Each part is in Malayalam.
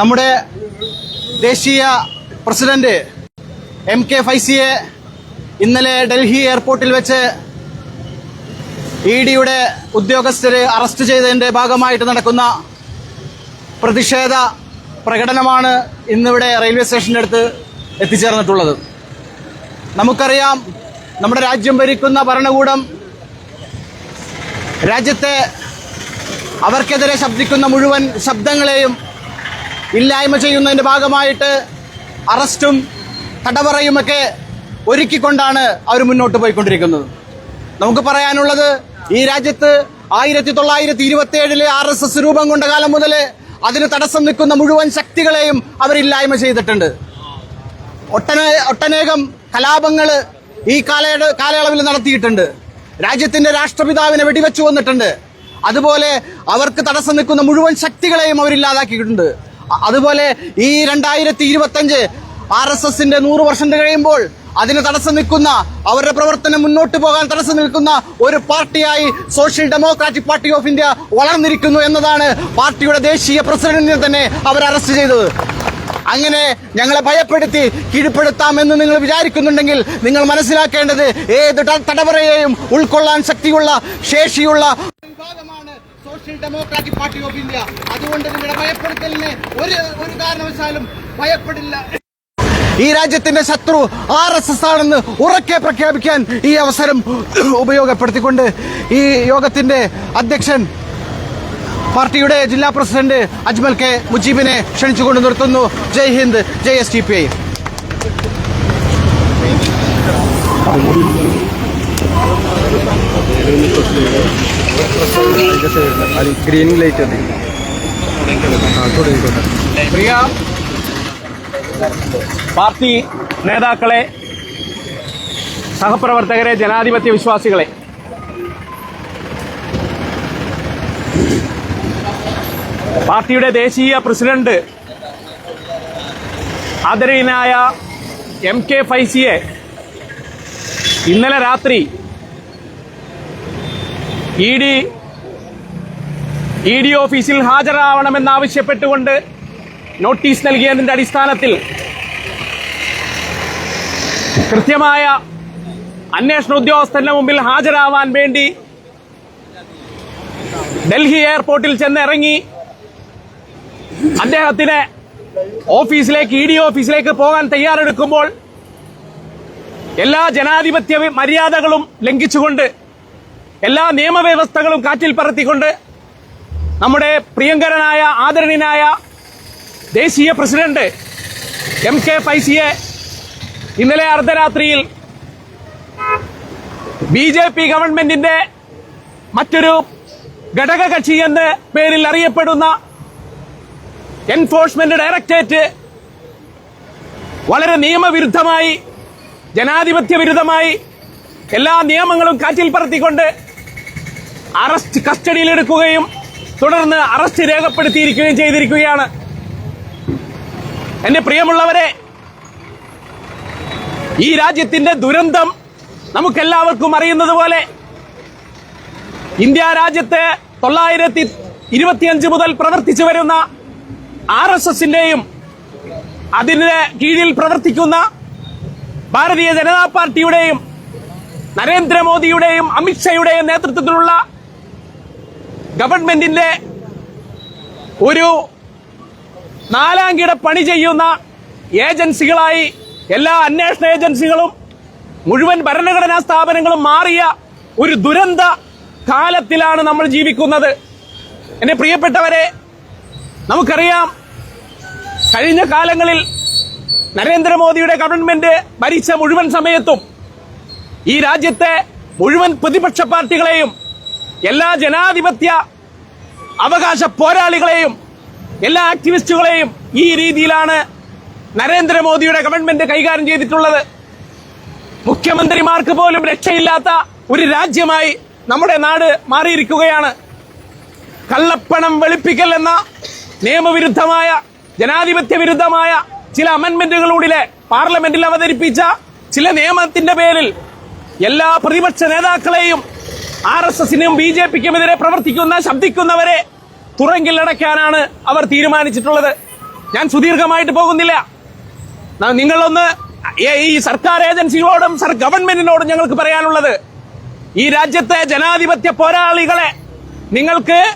നമ്മുടെ ദേശീയ പ്രസിഡന്റ് എം കെ ഫൈസിയെ ഇന്നലെ ഡൽഹി എയർപോർട്ടിൽ വെച്ച് ഇ ഡിയുടെ ഉദ്യോഗസ്ഥര് അറസ്റ്റ് ചെയ്തതിന്റെ ഭാഗമായിട്ട് നടക്കുന്ന പ്രതിഷേധ പ്രകടനമാണ് ഇന്നിവിടെ റെയിൽവേ സ്റ്റേഷന്റെ അടുത്ത് എത്തിച്ചേർന്നിട്ടുള്ളത്. നമുക്കറിയാം നമ്മുടെ രാജ്യം ഭരിക്കുന്ന ഭരണകൂടം രാജ്യത്തെ അവർക്കെതിരെ ശബ്ദിക്കുന്ന മുഴുവൻ ശബ്ദങ്ങളെയും ഇല്ലായ്മ ചെയ്യുന്നതിന്റെ ഭാഗമായിട്ട് അറസ്റ്റും തടവറയുമൊക്കെ ഒരുക്കിക്കൊണ്ടാണ് അവർ മുന്നോട്ട് പോയിക്കൊണ്ടിരിക്കുന്നത്. നമുക്ക് പറയാനുള്ളത് ഈ രാജ്യത്ത് ആയിരത്തി തൊള്ളായിരത്തി ഇരുപത്തി ഏഴിലെ ആർ എസ് എസ് രൂപം കൊണ്ട കാലം മുതൽ അതിന് തടസ്സം നിൽക്കുന്ന മുഴുവൻ ശക്തികളെയും അവരില്ലായ്മ ചെയ്തിട്ടുണ്ട്. ഒട്ടനേ ഒട്ടനേകം കലാപങ്ങൾ ഈ കാല കാലയളവിൽ നടത്തിയിട്ടുണ്ട്. രാജ്യത്തിന്റെ രാഷ്ട്രപിതാവിനെ വെടിവെച്ചു വന്നിട്ടുണ്ട്. അതുപോലെ അവർക്ക് തടസ്സം നിൽക്കുന്ന മുഴുവൻ ശക്തികളെയും അവരില്ലാതാക്കിയിട്ടുണ്ട് അതുപോലെ ഈ രണ്ടായിരത്തി ഇരുപത്തഞ്ച് ആർ എസ് എസിന്റെ നൂറ് വർഷം കഴിയുമ്പോൾ അതിന് തടസ്സം നിൽക്കുന്ന അവരുടെ പ്രവർത്തനം മുന്നോട്ട് പോകാൻ തടസ്സം നിൽക്കുന്ന ഒരു പാർട്ടിയായി Social Democratic Party of India വളർന്നിരിക്കുന്നു എന്നതാണ് പാർട്ടിയുടെ ദേശീയ പ്രസിഡന്റിനെ തന്നെ അവർ അറസ്റ്റ് ചെയ്തത്. അങ്ങനെ ഞങ്ങളെ ഭയപ്പെടുത്തി കീഴ്പ്പെടുത്താമെന്ന് നിങ്ങൾ വിചാരിക്കുന്നുണ്ടെങ്കിൽ നിങ്ങൾ മനസ്സിലാക്കേണ്ടത് ഏത് തടവറയെയും ഉൾക്കൊള്ളാൻ ശക്തിയുള്ള ശേഷിയുള്ള ഡെമോക്രാറ്റിക് പാർട്ടി ഓഫ് ഇന്ത്യ അതുകൊണ്ട് നിങ്ങളുടെ ഭയപ്പെടുത്തലിന് ഒരു ഒരു കാരണവശാലും ഭയപ്പെടില്ല. ഈ രാജ്യത്തിന്റെ ശത്രു ആർ എസ് എസ് ആണെന്ന് ഉറക്കെ പ്രഖ്യാപിക്കാൻ ഈ അവസരം ഉപയോഗപ്പെടുത്തിക്കൊണ്ട് ഈ യോഗത്തിന്റെ അധ്യക്ഷൻ പാർട്ടിയുടെ ജില്ലാ പ്രസിഡന്റ് അജ്മൽ കെ മുജീബിനെ ക്ഷണിച്ചുകൊണ്ട് നിർത്തുന്നു. Jai Hind Jai S T P I. Green light മതി പ്രിയ പാർട്ടി നേതാക്കളെ സഹപ്രവർത്തകരെ ജനാധിപത്യ വിശ്വാസികളെ. പാർട്ടിയുടെ ദേശീയ പ്രസിഡന്റ് ആദരണീയനായ എം കെ ഫൈസിയെ ഇന്നലെ രാത്രി ഇ ഡി ഇ ഡി ഓഫീസിൽ ഹാജരാവണമെന്നാവശ്യപ്പെട്ടുകൊണ്ട് നോട്ടീസ് നൽകിയതിന്റെ അടിസ്ഥാനത്തിൽ കൃത്യമായ അന്വേഷണ ഉദ്യോഗസ്ഥന്റെ മുമ്പിൽ ഹാജരാവാൻ വേണ്ടി ഡൽഹി എയർപോർട്ടിൽ ചെന്ന് ഇറങ്ങി അദ്ദേഹത്തിന് ഓഫീസിലേക്ക് ഇ ഡി ഓഫീസിലേക്ക് പോകാൻ തയ്യാറെടുക്കുമ്പോൾ എല്ലാ ജനാധിപത്യ മര്യാദകളും ലംഘിച്ചുകൊണ്ട് എല്ലാ നിയമവ്യവസ്ഥകളും കാറ്റിൽ പറത്തിക്കൊണ്ട് നമ്മുടെ പ്രിയങ്കരനായ ആദരണീയനായ ദേശീയ പ്രസിഡന്റ് എം കെ ഫൈസിയെ ഇന്നലെ അർദ്ധരാത്രിയിൽ ബി ജെ പി ഗവൺമെന്റിന്റെ മറ്റൊരു ഘടകകക്ഷി എന്ന പേരിൽ അറിയപ്പെടുന്ന എൻഫോഴ്സ്മെന്റ് ഡയറക്ടറേറ്റ് വളരെ നിയമവിരുദ്ധമായി ജനാധിപത്യ വിരുദ്ധമായി എല്ലാ നിയമങ്ങളും കാറ്റിൽ പറത്തിക്കൊണ്ട് അറസ്റ്റ് കസ്റ്റഡിയിലെടുക്കുകയും തുടർന്ന് അറസ്റ്റ് രേഖപ്പെടുത്തിയിരിക്കുകയും ചെയ്തിരിക്കുകയാണ്. എന്റെ പ്രിയമുള്ളവരെ ഈ രാജ്യത്തിന്റെ ദുരന്തം നമുക്കെല്ലാവർക്കും അറിയുന്നത് പോലെ ഇന്ത്യ രാജ്യത്തെ തൊള്ളായിരത്തി ഇരുപത്തിയഞ്ച് മുതൽ പ്രവർത്തിച്ചു വരുന്ന ആർ എസ് എസിന്റെയും അതിന്റെ കീഴിൽ പ്രവർത്തിക്കുന്ന ഭാരതീയ ജനതാ പാർട്ടിയുടെയും നരേന്ദ്രമോദിയുടെയും അമിത്ഷായുടെയും നേതൃത്വത്തിലുള്ള ഗവൺമെന്റിന്റെ ഒരു നാലാംകിട പണി ചെയ്യുന്ന ഏജൻസികളായി എല്ലാ അന്വേഷണ ഏജൻസികളും മുഴുവൻ ഭരണഘടനാ സ്ഥാപനങ്ങളും മാറിയ ഒരു ദുരന്ത കാലത്തിലാണ് നമ്മൾ ജീവിക്കുന്നത്. എന്റെ പ്രിയപ്പെട്ടവരെ നമുക്കറിയാം കഴിഞ്ഞ കാലങ്ങളിൽ നരേന്ദ്രമോദിയുടെ ഗവൺമെന്റ് ഭരിച്ച മുഴുവൻ സമയത്തും ഈ രാജ്യത്തെ മുഴുവൻ പ്രതിപക്ഷ പാർട്ടികളെയും എല്ലാ ജനാധിപത്യ അവകാശ പോരാളികളെയും എല്ലാ ആക്ടിവിസ്റ്റുകളെയും ഈ രീതിയിലാണ് നരേന്ദ്രമോദിയുടെ ഗവൺമെന്റ് കൈകാര്യം ചെയ്തിട്ടുള്ളത്. മുഖ്യമന്ത്രിമാർക്ക് പോലും രക്ഷയില്ലാത്ത ഒരു രാജ്യമായി നമ്മുടെ നാട് മാറിയിരിക്കുകയാണ്. കള്ളപ്പണം വെളുപ്പിക്കൽ എന്ന നിയമവിരുദ്ധമായ ജനാധിപത്യ വിരുദ്ധമായ ചില അമെന്മെന്റുകളിലൂടെ പാർലമെന്റിൽ അവതരിപ്പിച്ച ചില നിയമത്തിന്റെ പേരിൽ എല്ലാ പ്രതിപക്ഷ നേതാക്കളെയും ആർ എസ് എസിനും ബി ജെ പിക്കും എതിരെ പ്രവർത്തിക്കുന്ന ശബ്ദിക്കുന്നവരെ തുറങ്കിലടയ്ക്കാനാണ് അവർ തീരുമാനിച്ചിട്ടുള്ളത്. ഞാൻ സുദീർഘമായിട്ട് പോകുന്നില്ല. നിങ്ങളൊന്ന് ഈ- ഈ സർക്കാർ ഏജൻസികളോടും സർ ഗവൺമെന്റിനോടും ഞങ്ങൾക്ക് പറയാനുള്ളത്. ഈ രാജ്യത്തെ ജനാധിപത്യ പോരാളികളെ നിങ്ങൾക്ക്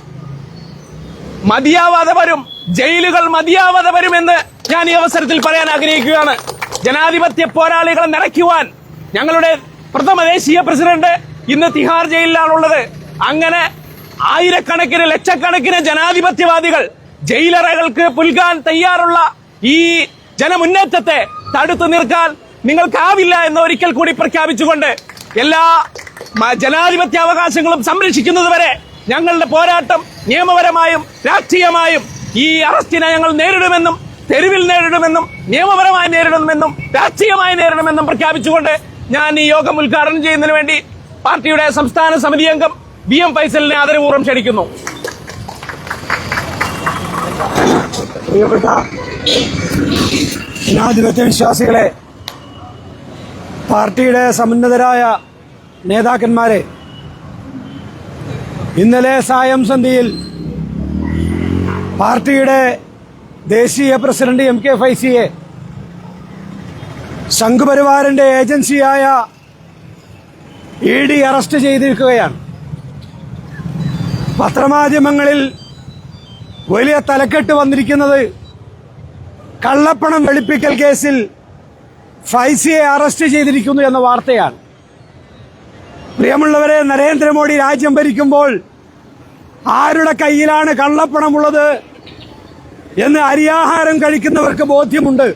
മതിയാവാതെ വരും ജയിലുകൾ മതിയാവാതെ വരുമെന്ന് ഞാൻ ഈ അവസരത്തിൽ പറയാൻ ആഗ്രഹിക്കുകയാണ്. ജനാധിപത്യ പോരാളികളെ നിറയ്ക്കുവാൻ ഞങ്ങളുടെ പ്രഥമ ദേശീയ പ്രസിഡന്റ് ഇന്ന് തിഹാർ ജയിലിലാണുള്ളത്. അങ്ങനെ ആയിരക്കണക്കിന് ലക്ഷക്കണക്കിന് ജനാധിപത്യവാദികൾ ജയിലറകൾക്ക് പുൽകാൻ തയ്യാറുള്ള ഈ ജനമുന്നേറ്റത്തെ തടുത്തു നിർക്കാൻ നിങ്ങൾക്കാവില്ല എന്ന് ഒരിക്കൽ കൂടി പ്രഖ്യാപിച്ചുകൊണ്ട് എല്ലാ ജനാധിപത്യ അവകാശങ്ങളും സംരക്ഷിക്കുന്നതുവരെ ഞങ്ങളുടെ പോരാട്ടം നിയമപരമായും രാഷ്ട്രീയമായും ഈ അറസ്റ്റിനെ ഞങ്ങൾ നേരിടുമെന്നും തെരുവിൽ നേരിടുമെന്നും നിയമപരമായി നേരിടുമെന്നും രാഷ്ട്രീയമായി നേരിടുമെന്നും പ്രഖ്യാപിച്ചുകൊണ്ട് ഞാൻ ഈ യോഗം ഉദ്ഘാടനം ചെയ്യുന്നതിന് വേണ്ടി പാർട്ടിയുടെ സംസ്ഥാന സമിതി അംഗം വി എം ഫൈസലിനെ ആദരപൂർവം ക്ഷണിക്കുന്നു. ജനാധിപത്യ വിശ്വാസികളെ പാർട്ടിയുടെ സമുന്നതരായ നേതാക്കന്മാരെ ഇന്നലെ സായം സന്ധ്യയിൽ പാർട്ടിയുടെ ദേശീയ പ്രസിഡന്റ് എം കെ ഫൈസിയെ സംഘപരിവാറിന്റെ ഏജൻസിയായ ഇ ഡി അറസ്റ്റ് ചെയ്തിരിക്കുകയാണ്. പത്രമാധ്യമങ്ങളിൽ വലിയ തലക്കെട്ട് വന്നിരിക്കുന്നത് കള്ളപ്പണം വെളുപ്പിക്കൽ കേസിൽ ഫൈസിയെ അറസ്റ്റ് ചെയ്തിരിക്കുന്നു എന്ന വാർത്തയാണ്. പ്രിയമുള്ളവരെ നരേന്ദ്രമോദി രാജ്യം ഭരിക്കുമ്പോൾ ആരുടെ കയ്യിലാണ് കള്ളപ്പണമുള്ളത് എന്ന് അരിയാഹാരം കഴിക്കുന്നവർക്ക് ബോധ്യമുണ്ട്.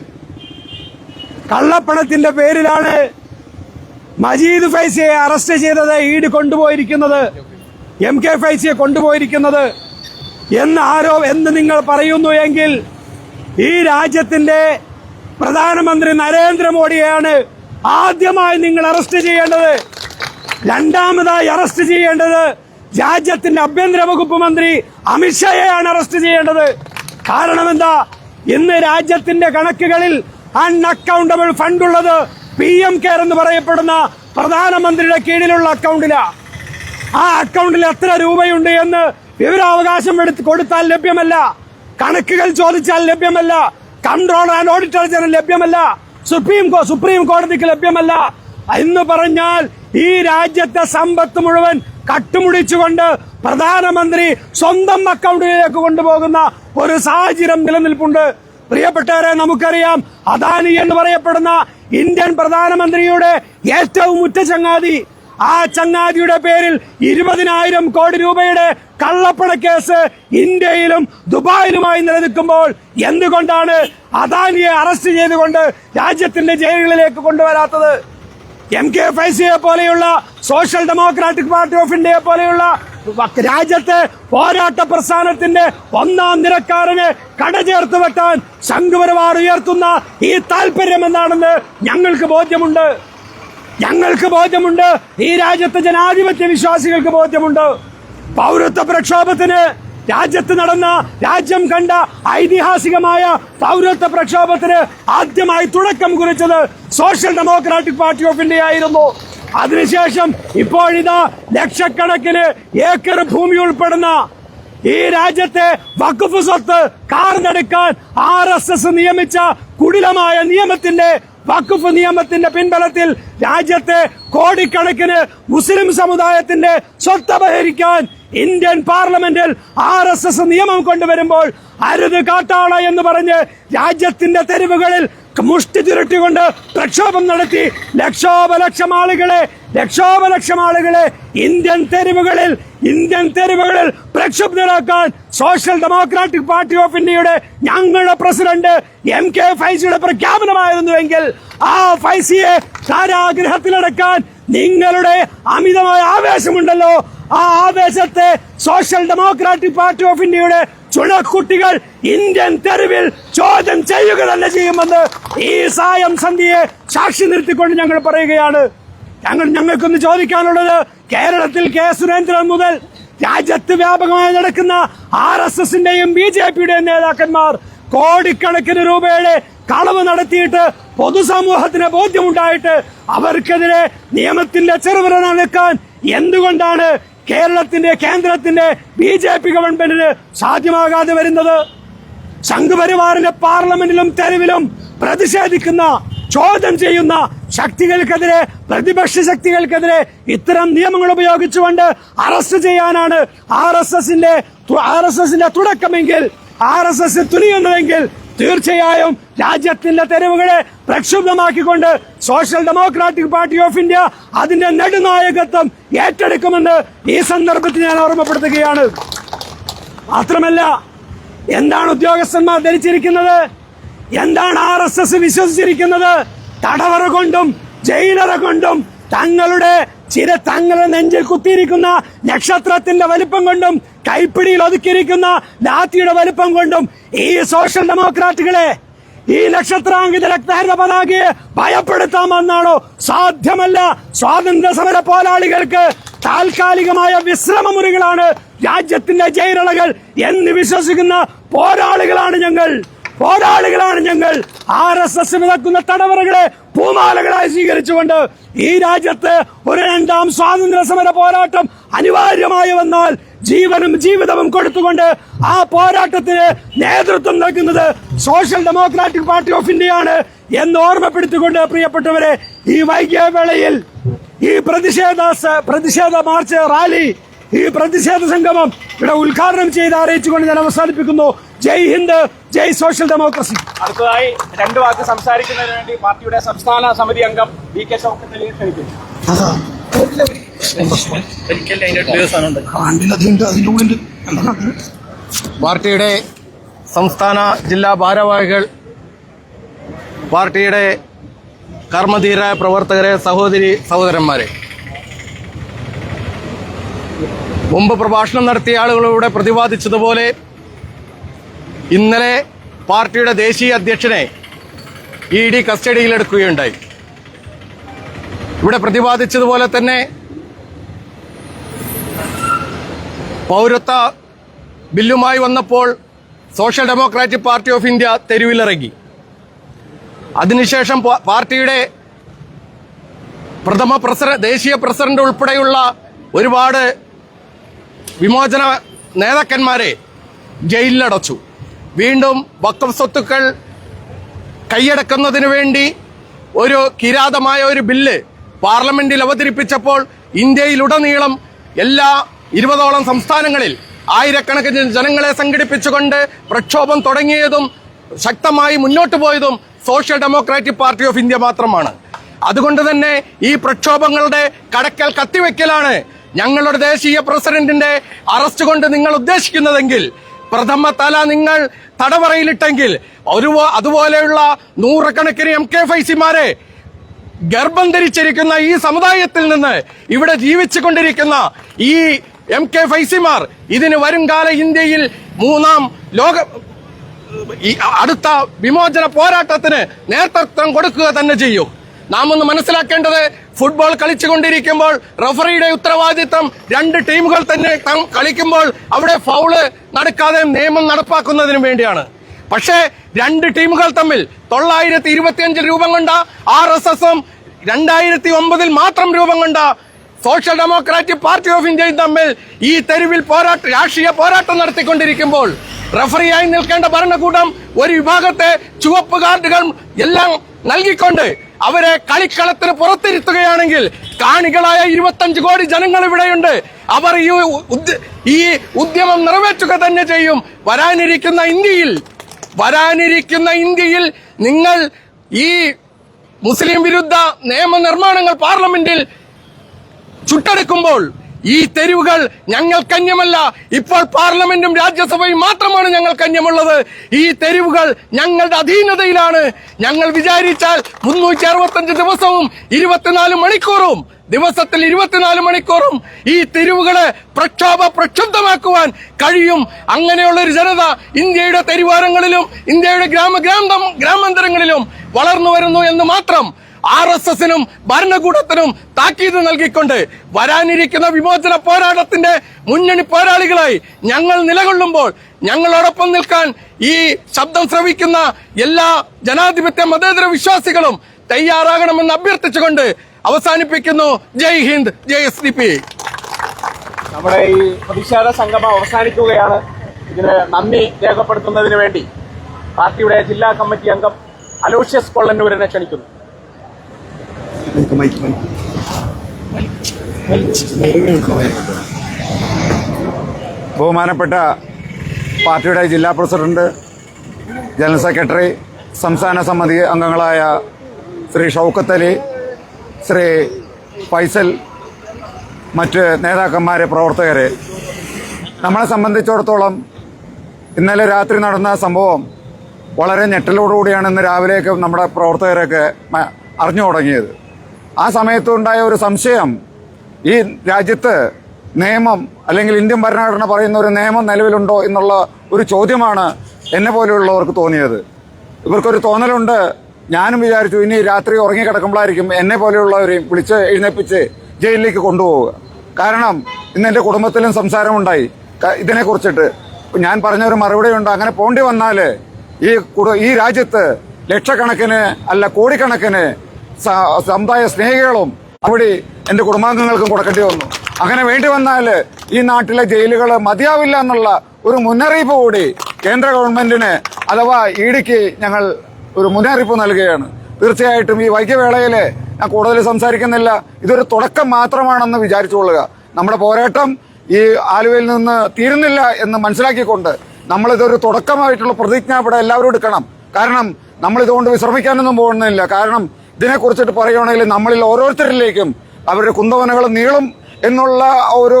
കള്ളപ്പണത്തിന്റെ പേരിലാണ് മജീദ് ഫൈസിയെ അറസ്റ്റ് ചെയ്തത് ഈട് കൊണ്ടുപോയിരിക്കുന്നത്. M K ഫൈസിയെ കൊണ്ടുപോയിരിക്കുന്നത്. എന്ന് ആരോ എന്ന് നിങ്ങൾ പറയുന്നു എങ്കിൽ ഈ രാജ്യത്തിന്റെ പ്രധാനമന്ത്രി നരേന്ദ്രമോദിയെയാണ് ആദ്യമായി നിങ്ങൾ അറസ്റ്റ് ചെയ്യേണ്ടത്. രണ്ടാമതായി അറസ്റ്റ് ചെയ്യേണ്ടത് രാജ്യത്തിന്റെ ആഭ്യന്തര വകുപ്പ് മന്ത്രി അമിത്ഷായെയാണ് അറസ്റ്റ് ചെയ്യേണ്ടത്. കാരണം എന്താ ഇന്ന് രാജ്യത്തിന്റെ കണക്കുകളിൽ അൺഅക്കൗണ്ടബിൾ ഫണ്ട് ഉള്ളത് പി എം കെയർ എന്ന് പറയപ്പെടുന്ന പ്രധാനമന്ത്രിയുടെ കീഴിലുള്ള അക്കൗണ്ടിലാ. ആ അക്കൗണ്ടിൽ എത്ര രൂപയുണ്ട് എന്ന് വിവരാവകാശം എടുത്ത് കൊടുത്താൽ ലഭ്യമല്ല. കണക്കുകൾ ചോദിച്ചാൽ ലഭ്യമല്ല. കൺട്രോളർ ആൻഡ് ഓഡിറ്റർ ജനറൽ ലഭ്യമല്ല. സുപ്രീം സുപ്രീം കോടതിക്ക് ലഭ്യമല്ല. എന്ന് പറഞ്ഞാൽ ഈ രാജ്യത്തെ സമ്പത്ത് മുഴുവൻ കട്ടുമുടിച്ചുകൊണ്ട് പ്രധാനമന്ത്രി സ്വന്തം അക്കൗണ്ടിലേക്ക് കൊണ്ടുപോകുന്ന ഒരു സാഹചര്യം നിലനിൽപ്പുണ്ട്. പ്രിയപ്പെട്ടവരെ നമുക്കറിയാം അദാനി എന്ന് പറയപ്പെടുന്ന ഇന്ത്യൻ പ്രധാനമന്ത്രിയുടെ ഏറ്റവും ഉറ്റ ചങ്ങാതി. ആ ചങ്ങാതിയുടെ പേരിൽ ഇരുപതിനായിരം കോടി രൂപയുടെ കള്ളപ്പണ കേസ് ഇന്ത്യയിലും ദുബായിലുമായി നിലനിൽക്കുമ്പോൾ എന്തുകൊണ്ടാണ് അദാനിയെ അറസ്റ്റ് ചെയ്തുകൊണ്ട് രാജ്യത്തിന്റെ ജയിലുകളിലേക്ക് കൊണ്ടുവരാത്തത്? എം കെ ഫൈസിയെ പോലെയുള്ള സോഷ്യൽ ഡെമോക്രാറ്റിക് പാർട്ടി ഓഫ് ഇന്ത്യയെ പോലെയുള്ള രാജ്യത്തെ പോരാട്ട പ്രസ്ഥാനത്തിന്റെ ഒന്നാം നിരക്കാരന് കടചേർത്ത് വെട്ടാൻ ശംഖുപരമാർ ഉയർത്തുന്ന ഈ താല്പര്യം എന്താണെന്ന് ഞങ്ങൾക്ക് ബോധ്യമുണ്ട്. ഞങ്ങൾക്ക് ബോധ്യമുണ്ട്. ഈ രാജ്യത്തെ ജനാധിപത്യ വിശ്വാസികൾക്ക് ബോധ്യമുണ്ട്. പൗരത്വ പ്രക്ഷോഭത്തിന് രാജ്യത്ത് നടന്ന രാജ്യം കണ്ട ഐതിഹാസികമായ പൗരത്വ പ്രക്ഷോഭത്തിന് ആദ്യമായി തുടക്കം കുറിച്ചത് Social Democratic Party of India ആയിരുന്നു അതിനുശേഷം ഇപ്പോഴിതാ ലക്ഷക്കണക്കിന് ഏക്കർ ഭൂമി ഉൾപ്പെടുന്ന ഈ രാജ്യത്തെ വഖഫ് സ്വത്ത് കാർന്നെടുക്കാൻ ആർ എസ് എസ് നിയമിച്ച കുടിലമായ നിയമത്തിന്റെ വഖഫ് നിയമത്തിന്റെ പിൻബലത്തിൽ രാജ്യത്തെ കോടിക്കണക്കിന് മുസ്ലിം സമുദായത്തിന്റെ സ്വത്ത് അപഹരിക്കാൻ ഇന്ത്യൻ പാർലമെന്റിൽ ആർ എസ് എസ് നിയമം കൊണ്ടുവരുമ്പോൾ അരുത് കാട്ടാള എന്ന് പറഞ്ഞ് രാജ്യത്തിന്റെ തെരുവുകളിൽ മുഷ്ടി തിരട്ടിക്കൊണ്ട് പ്രക്ഷോഭം നടത്തി ലക്ഷോപലക്ഷം ആളുകളെ ലക്ഷോപലക്ഷം ആളുകളെ ഇന്ത്യൻ തെരുവുകളിൽ ഇന്ത്യൻ തെരുവുകളിൽ പ്രക്ഷുബ്ധരാക്കാൻ സോഷ്യൽ ഡെമോക്രാറ്റിക് പാർട്ടി ഓഫ് ഇന്ത്യയുടെ ഞങ്ങളുടെ പ്രസിഡന്റ് എം കെ ഫൈസിയുടെ പ്രഖ്യാപനമായിരുന്നുവെങ്കിൽ ആ ഫൈസിയെ കാരാഗ്രഹത്തിലടക്കാൻ നിങ്ങളുടെ അമിതമായ ആവേശമുണ്ടല്ലോ. ആ ആവേശത്തെ സോഷ്യൽ ഡെമോക്രാറ്റിക് പാർട്ടി ഓഫ് ഇന്ത്യയുടെ ചുണക്കുട്ടികൾ ഇന്ത്യൻ തെരുവിൽ ചോദ്യം ചെയ്യുക തന്നെ ചെയ്യുമെന്ന് ഈ സായം സന്ധിയെ സാക്ഷി നിർത്തിക്കൊണ്ട് ഞങ്ങൾ പറയുകയാണ്. ഞങ്ങൾ ഞങ്ങൾക്കൊന്ന് ചോദിക്കാനുള്ളത് കേരളത്തിൽ കെ സുരേന്ദ്രൻ മുതൽ രാജ്യത്ത് വ്യാപകമായി നടക്കുന്ന ആർ എസ് എസിന്റെയും ബി ജെ പിയുടെയും നേതാക്കന്മാർ കോടിക്കണക്കിന് രൂപയുടെ കളവ് നടത്തിയിട്ട് പൊതുസമൂഹത്തിന് ബോധ്യമുണ്ടായിട്ട് അവർക്കെതിരെ നിയമത്തിന്റെ ചെറുവിര നടക്കാൻ എന്തുകൊണ്ടാണ് കേരളത്തിന്റെ കേന്ദ്രത്തിന്റെ ബി ജെ പി ഗവൺമെന്റിന് സാധ്യമാകാതെ വരുന്നത് സംഘപരിവാറിന്റെ പാർലമെന്റിലും തെരുവിലും പ്രതിഷേധിക്കുന്ന ചോദ്യം ചെയ്യുന്ന ശക്തികൾക്കെതിരെ പ്രതിപക്ഷ ശക്തികൾക്കെതിരെ ഇത്തരം നിയമങ്ങൾ ഉപയോഗിച്ചുകൊണ്ട് അറസ്റ്റ് ചെയ്യാനാണ് ആർ എസ് എസിന്റെ ആർ എസ് എസിന്റെ തുടക്കമെങ്കിൽ ആർ എസ് എസ് തുനിയുന്നതെങ്കിൽ തീർച്ചയായും രാജ്യത്തിന്റെ തെരുവുകളെ പ്രക്ഷുബ്ധമാക്കിക്കൊണ്ട് Social Democratic Party of India അതിന്റെ നെടുനായകത്വം ഏറ്റെടുക്കുമെന്ന് ഈ സന്ദർഭത്തിൽ ഞാൻ ഓർമ്മപ്പെടുത്തുകയാണ്. മാത്രമല്ല എന്താണ് ഉദ്യോഗസ്ഥന്മാർ ധരിച്ചിരിക്കുന്നത്? എന്താണ് ആർ എസ് എസ് വിശ്വസിച്ചിരിക്കുന്നത്? തടവറ കൊണ്ടും ജയിലറ കൊണ്ടും തങ്ങളുടെ ചില തങ്ങളുടെ നെഞ്ചിൽ കുത്തിയിരിക്കുന്ന നക്ഷത്രത്തിന്റെ വലിപ്പം കൊണ്ടും കൈപ്പിടിയിൽ ഒതുക്കിയിരിക്കുന്ന ലാത്തിയുടെ വലിപ്പം കൊണ്ടും ഈ സോഷ്യൽ ഡെമോക്രാറ്റുകളെ ഈ നക്ഷത്രാങ്കിത രക്തഹരിത പതാകയെ ഭയപ്പെടുത്താമെന്നാണോ? സാധ്യമല്ല. സ്വാതന്ത്ര്യ സമര പോരാളികൾക്ക് താൽക്കാലികമായ വിശ്രമ മുറികളാണ് രാജ്യത്തിന്റെ ജയിലളകൾ എന്ന് വിശ്വസിക്കുന്ന പോരാളികളാണ് ഞങ്ങൾ. പോരാളികളാണ് ഞങ്ങൾ. ആർ എസ് എസ് വിതക്കുന്ന തടവറകളെ പൂമാലകളായി സ്വീകരിച്ചുകൊണ്ട് ഈ രാജ്യത്ത് ഒരു രണ്ടാം സ്വാതന്ത്ര്യ സമര പോരാട്ടം അനിവാര്യമായി വന്നാൽ ജീവനും ജീവിതവും കൊടുത്തുകൊണ്ട് ആ പോരാട്ടത്തിന് നേതൃത്വം നൽകുന്നത് സോഷ്യൽ ഡെമോക്രാറ്റിക് പാർട്ടി ഓഫ് ഇന്ത്യയാണ് എന്ന് ഓർമ്മപ്പെടുത്തിക്കൊണ്ട് പ്രിയപ്പെട്ടവരെ ഈ വൈകിയ വേളയിൽ ഈ പ്രതിഷേധ പ്രതിഷേധ മാർച്ച് റാലി ഈ പ്രതിഷേധ സംഗമം ഇവിടെ ഉദ്ഘാടനം ചെയ്ത് അറിയിച്ചുകൊണ്ട് ഞാൻ അവസാനിപ്പിക്കുന്നു. Jai Hind. Jai social democracy. അടുത്തതായി രണ്ട് വാക്ക് സംസാരിക്കുന്നതിന് വേണ്ടി പാർട്ടിയുടെ സംസ്ഥാന സമിതി അംഗം വി കെ ക്ഷണിക്കുന്നു. പാർട്ടിയുടെ സംസ്ഥാന ജില്ലാ ഭാരവാഹികൾ പാർട്ടിയുടെ കർമ്മധീരായ പ്രവർത്തകരെ സഹോദരി സഹോദരന്മാരെ. മുമ്പ് പ്രഭാഷണം നടത്തിയ ആളുകളിലൂടെ പ്രതിപാദിച്ചതുപോലെ ഇന്നലെ പാർട്ടിയുടെ ദേശീയ അധ്യക്ഷനെ ഇ ഡി കസ്റ്റഡിയിലെടുക്കുകയുണ്ടായി ഇവിടെ പ്രതിപാദിച്ചതുപോലെ തന്നെ പൗരത്വ ബില്ലുമായി വന്നപ്പോൾ Social Democratic Party of India തെരുവിലിറങ്ങി. അതിനുശേഷം പാർട്ടിയുടെ പ്രഥമ പ്രസിഡ ദേശീയ പ്രസിഡന്റ് ഉൾപ്പെടെയുള്ള ഒരുപാട് വിമോചന നേതാക്കന്മാരെ ജയിലിലടച്ചു. വീണ്ടും വക്കം സ്വത്തുക്കൾ കൈയടക്കുന്നതിന് വേണ്ടി ഒരു കിരാതമായ ഒരു ബില്ല് പാർലമെന്റിൽ അവതരിപ്പിച്ചപ്പോൾ ഇന്ത്യയിലുടനീളം എല്ലാ ഇരുപതോളം സംസ്ഥാനങ്ങളിൽ ആയിരക്കണക്കിന് ജനങ്ങളെ സംഘടിപ്പിച്ചുകൊണ്ട് പ്രക്ഷോഭം തുടങ്ങിയതും ശക്തമായി മുന്നോട്ട് പോയതും Social Democratic Party of India മാത്രമാണ്. അതുകൊണ്ട് തന്നെ ഈ പ്രക്ഷോഭങ്ങളുടെ കടക്കൽ കത്തിവെക്കലാണ് ഞങ്ങളുടെ ദേശീയ പ്രസിഡന്റിന്റെ അറസ്റ്റ് കൊണ്ട് നിങ്ങൾ ഉദ്ദേശിക്കുന്നതെങ്കിൽ പ്രഥമ തല നിങ്ങൾ തടവറയിലിട്ടെങ്കിൽ ഒരു അതുപോലെയുള്ള നൂറുകണക്കിന് എം കെ ഫൈസിമാരെ ഗർഭം ധരിച്ചിരിക്കുന്ന ഈ സമുദായത്തിൽ നിന്ന് ഇവിടെ ജീവിച്ചു കൊണ്ടിരിക്കുന്ന ഈ എം കെ ഫൈസിമാർ ഇതിന് വരുംകാല ഇന്ത്യയിൽ മൂന്നാം ലോക അടുത്ത വിമോചന പോരാട്ടത്തിന് നേതൃത്വം കൊടുക്കുക തന്നെ ചെയ്യും. നാം ഒന്ന് മനസ്സിലാക്കേണ്ടത് ഫുട്ബോൾ കളിച്ചുകൊണ്ടിരിക്കുമ്പോൾ റഫറിയുടെ ഉത്തരവാദിത്തം രണ്ട് ടീമുകൾ തന്നെ കളിക്കുമ്പോൾ അവിടെ ഫൗൾ നടക്കാതെ നിയമം നടപ്പാക്കുന്നതിന് വേണ്ടിയാണ്. പക്ഷേ രണ്ട് ടീമുകൾ തമ്മിൽ തൊള്ളായിരത്തി ഇരുപത്തിയഞ്ചിൽ രൂപം കൊണ്ട ആർ എസ് എസും രണ്ടായിരത്തി ഒമ്പതിൽ മാത്രം രൂപം കൊണ്ട സോഷ്യൽ ഡെമോക്രാറ്റിക് പാർട്ടി ഓഫ് ഇന്ത്യയും തമ്മിൽ ഈ തെരുവിൽ പോരാട്ട രാഷ്ട്രീയ പോരാട്ടം നടത്തിക്കൊണ്ടിരിക്കുമ്പോൾ റഫറിയായി നിൽക്കേണ്ട ഭരണകൂടം ഒരു വിഭാഗത്തെ ചുവപ്പ് കാർഡുകൾ എല്ലാം നൽകിക്കൊണ്ട് അവരെ കളിക്കളത്തിന് പുറത്തിരുത്തുകയാണെങ്കിൽ കാണികളായ ഇരുപത്തഞ്ച് കോടി ജനങ്ങൾ ഇവിടെയുണ്ട്. അവർ ഈ ഈ ഉദ്യമം നിറവേറ്റുക തന്നെ ചെയ്യും. വരാനിരിക്കുന്ന ഇന്ത്യയിൽ വരാനിരിക്കുന്ന ഇന്ത്യയിൽ നിങ്ങൾ ഈ മുസ്ലിം വിരുദ്ധ നിയമനിർമ്മാണങ്ങൾ പാർലമെന്റിൽ ചുട്ടെടുക്കുമ്പോൾ ഈ തെരുവുകൾ ഞങ്ങൾക്കന്യമല്ല ഇപ്പോൾ പാർലമെന്റും രാജ്യസഭയും മാത്രമാണ് ഞങ്ങൾക്കന്യമുള്ളത് ഈ തെരുവുകൾ ഞങ്ങളുടെ അധീനതയിലാണ്. ഞങ്ങൾ വിചാരിച്ചാൽ മുന്നൂറ്റി അറുപത്തഞ്ച് ദിവസവും ഇരുപത്തിനാല് മണിക്കൂറും ദിവസത്തിൽ ഇരുപത്തിനാല് മണിക്കൂറും ഈ തെരുവുകളെ പ്രക്ഷോഭ പ്രക്ഷുബ്ധമാക്കുവാൻ കഴിയും. അങ്ങനെയുള്ള ഒരു ജനത ഇന്ത്യയുടെ തെരുവാരങ്ങളിലും ഇന്ത്യയുടെ ഗ്രാമ ഗ്രാമ ഗ്രാമാന്തരങ്ങളിലും വളർന്നു വരുന്നു എന്ന് മാത്രം ആർ എസ് എസിനും ഭരണകൂടത്തിനും താക്കീത് നൽകിക്കൊണ്ട് വരാനിരിക്കുന്ന വിമോചന പോരാട്ടത്തിന്റെ മുന്നണി പോരാളികളായി ഞങ്ങൾ നിലകൊള്ളുമ്പോൾ ഞങ്ങളോടൊപ്പം നിൽക്കാൻ ഈ ശബ്ദം ശ്രവിക്കുന്ന എല്ലാ ജനാധിപത്യ മതേതര വിശ്വാസികളും തയ്യാറാകണമെന്ന് അഭ്യർത്ഥിച്ചുകൊണ്ട് അവസാനിപ്പിക്കുന്നു. Jai Hind Jai S D P. നമ്മുടെ ഈ പ്രതിഷേധ സംഗമം അവസാനിക്കുകയാണ്. ഇതിന് നന്ദി രേഖപ്പെടുത്തുന്നതിന് വേണ്ടി. പാർട്ടിയുടെ ജില്ലാ കമ്മിറ്റി അംഗം അലോഷ്യസ് കൊള്ളന്നൂരിനെ ക്ഷണിക്കുന്നു. ബഹുമാനപ്പെട്ട പാർട്ടിയുടെ ജില്ലാ പ്രസിഡന്റ് ജനറൽ സെക്രട്ടറി സംസ്ഥാന സമിതി അംഗങ്ങളായ ശ്രീ ഷൗക്കത്ത് ശ്രീ ഫൈസൽ മറ്റ് നേതാക്കന്മാരെ പ്രവർത്തകരെ. നമ്മളെ സംബന്ധിച്ചിടത്തോളം ഇന്നലെ രാത്രി നടന്ന സംഭവം വളരെ ഞെട്ടലോടുകൂടിയാണ് ഇന്ന് രാവിലെയൊക്കെ നമ്മുടെ പ്രവർത്തകരൊക്കെ അറിഞ്ഞു തുടങ്ങിയത്. ആ സമയത്തുണ്ടായ ഒരു സംശയം. ഈ രാജ്യത്ത് നിയമം അല്ലെങ്കിൽ ഇന്ത്യൻ ഭരണഘടന പറയുന്ന ഒരു നിയമം നിലവിലുണ്ടോ എന്നുള്ള ഒരു ചോദ്യമാണ് എന്നെ പോലെയുള്ളവർക്ക് തോന്നിയത്. ഇവർക്കൊരു തോന്നലുണ്ട്. ഞാനും വിചാരിച്ചു ഇനി രാത്രി ഉറങ്ങി ഉറങ്ങിക്കിടക്കുമ്പോഴായിരിക്കും എന്നെ പോലെയുള്ളവരെയും വിളിച്ച് എഴുന്നേപ്പിച്ച് ജയിലിലേക്ക് കൊണ്ടുപോവുക. കാരണം ഇന്ന് എന്റെ കുടുംബത്തിലും സംസാരമുണ്ടായി. ഇതിനെക്കുറിച്ചിട്ട് ഞാൻ പറഞ്ഞൊരു മറുപടി ഉണ്ട് അങ്ങനെ പോണ്ടി വന്നാൽ ഈ ഈ രാജ്യത്ത് ലക്ഷക്കണക്കിന് അല്ല കോടിക്കണക്കിന് സമുദായ സ്നേഹികളും അവിടെ എന്റെ കുടുംബാംഗങ്ങൾക്കും കൊടുക്കേണ്ടി വന്നു. അങ്ങനെ വേണ്ടി വന്നാൽ ഈ നാട്ടിലെ ജയിലുകൾ മതിയാവില്ല എന്നുള്ള ഒരു മുന്നറിയിപ്പ് കൂടി കേന്ദ്ര ഗവൺമെന്റിന് അഥവാ ഇഡിക്ക് ഞങ്ങൾ ഒരു മുന്നറിയിപ്പ് നൽകുകയാണ്. തീർച്ചയായിട്ടും ഈ വൈകിയവേളയിൽ ഞാൻ കൂടുതൽ സംസാരിക്കുന്നില്ല. ഇതൊരു തുടക്കം മാത്രമാണെന്ന് വിചാരിച്ചുകൊള്ളുക നമ്മുടെ പോരാട്ടം ഈ ആലുവയിൽ നിന്ന് തീരുന്നില്ല എന്ന് മനസ്സിലാക്കിക്കൊണ്ട് നമ്മളിതൊരു തുടക്കമായിട്ടുള്ള പ്രതിജ്ഞ ഇവിടെ എല്ലാവരും എടുക്കണം. കാരണം നമ്മൾ ഇതുകൊണ്ട് വിശ്രമിക്കാനൊന്നും പോകുന്നില്ല. കാരണം ഇതിനെക്കുറിച്ചിട്ട് പറയുകയാണെങ്കിൽ നമ്മളിൽ ഓരോരുത്തരിലേക്കും അവരുടെ കുന്തവനകൾ നീളും എന്നുള്ള ഒരു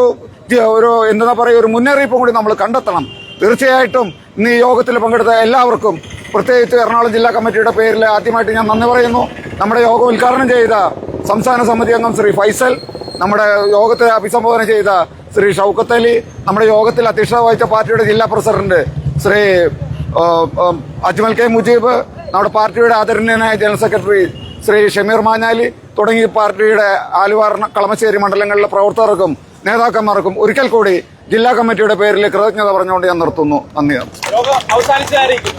ഒരു എന്താ പറയുക ഒരു മുന്നറിയിപ്പും കൂടി നമ്മൾ കണ്ടെത്തണം. തീർച്ചയായിട്ടും ഇന്ന് ഈ യോഗത്തിൽ പങ്കെടുത്ത എല്ലാവർക്കും പ്രത്യേകിച്ച് എറണാകുളം ജില്ലാ കമ്മിറ്റിയുടെ പേരിൽ ആദ്യമായിട്ട് ഞാൻ നന്ദി പറയുന്നു. നമ്മുടെ യോഗം ഉദ്ഘാടനം ചെയ്ത സംസ്ഥാന സമിതി അംഗം ശ്രീ ഫൈസൽ നമ്മുടെ യോഗത്തെ അഭിസംബോധന ചെയ്ത ശ്രീ ഷൗക്കത്ത് അലി നമ്മുടെ യോഗത്തിൽ അധ്യക്ഷത വഹിച്ച പാർട്ടിയുടെ ജില്ലാ പ്രസിഡന്റ് ശ്രീ അജ്മൽ കെ മുജീബ് നമ്മുടെ പാർട്ടിയുടെ ആദരണീയനായ ജനറൽ സെക്രട്ടറി ശ്രീ ഷമീർ മാഞ്ഞാലി തുടങ്ങി പാർട്ടിയുടെ ആലുവ കളമശ്ശേരി മണ്ഡലങ്ങളിലെ പ്രവർത്തകർക്കും നേതാക്കന്മാർക്കും ഒരിക്കൽ കൂടി ജില്ലാ കമ്മിറ്റിയുടെ പേരിൽ കൃതജ്ഞത പറഞ്ഞുകൊണ്ട് ഞാൻ നിർത്തുന്നു. നന്ദി. യോഗം അവസാനിച്ചതായിരിക്കും.